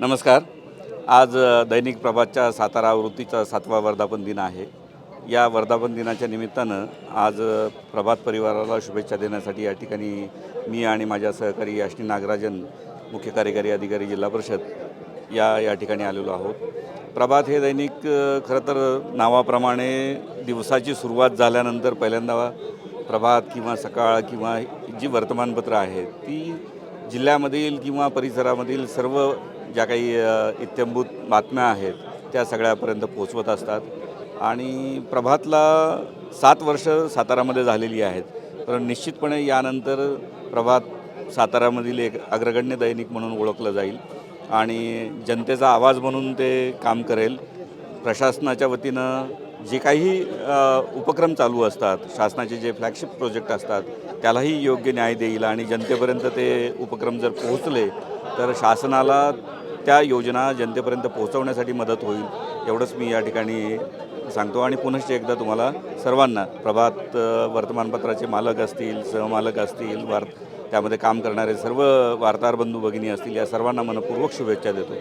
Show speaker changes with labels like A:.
A: नमस्कार. आज दैनिक प्रभातच्या सातारा आवृत्तीचा सातवा वर्धापन दिन आहे. या वर्धापन दिनाच्या निमित्तानं आज प्रभात परिवाराला शुभेच्छा देण्यासाठी या ठिकाणी मी आणि माझ्या सहकारी अश्विनी नागराजन मुख्य कार्यकारी अधिकारी जिल्हा परिषद या या ठिकाणी आलेलो आहोत. प्रभात हे दैनिक खरं तर नावाप्रमाणे दिवसाची सुरुवात झाल्यानंतर पहिल्यांदा प्रभात किंवा सकाळ किंवा जी वर्तमानपत्रं आहेत ती जिल्ह्यामधील किंवा परिसरामधील सर्व ज्या काही इत्यंभूत बातम्या आहेत त्या सगळ्यापर्यंत पोचवत असतात. आणि प्रभातला सात वर्ष सातारामध्ये झालेली आहेत. तर निश्चितपणे यानंतर प्रभात सातारामधील एक अग्रगण्य दैनिक म्हणून ओळखलं जाईल. आणि जनतेचा आवाज म्हणून ते काम करेल. प्रशासनाच्या वतीनं जे काही उपक्रम चालू असतात शासनाचे जे फ्लॅगशिप प्रोजेक्ट असतात त्यालाही योग्य न्याय देईल आणि जनतेपर्यंत ते उपक्रम जर पोहोचले तर शासनाला त्या योजना जनतेपर्यंत पोहोचवण्यासाठी मदत होईल एवढंच मी या ठिकाणी सांगतो. आणि पुनश्च एकदा तुम्हाला सर्वांना प्रभात वर्तमानपत्राचे मालक असतील सहमालक असतील वार त्यामध्ये काम करणारे सर्व वार्ताहर बंधू भगिनी असतील या सर्वांना मनपूर्वक शुभेच्छा देतो.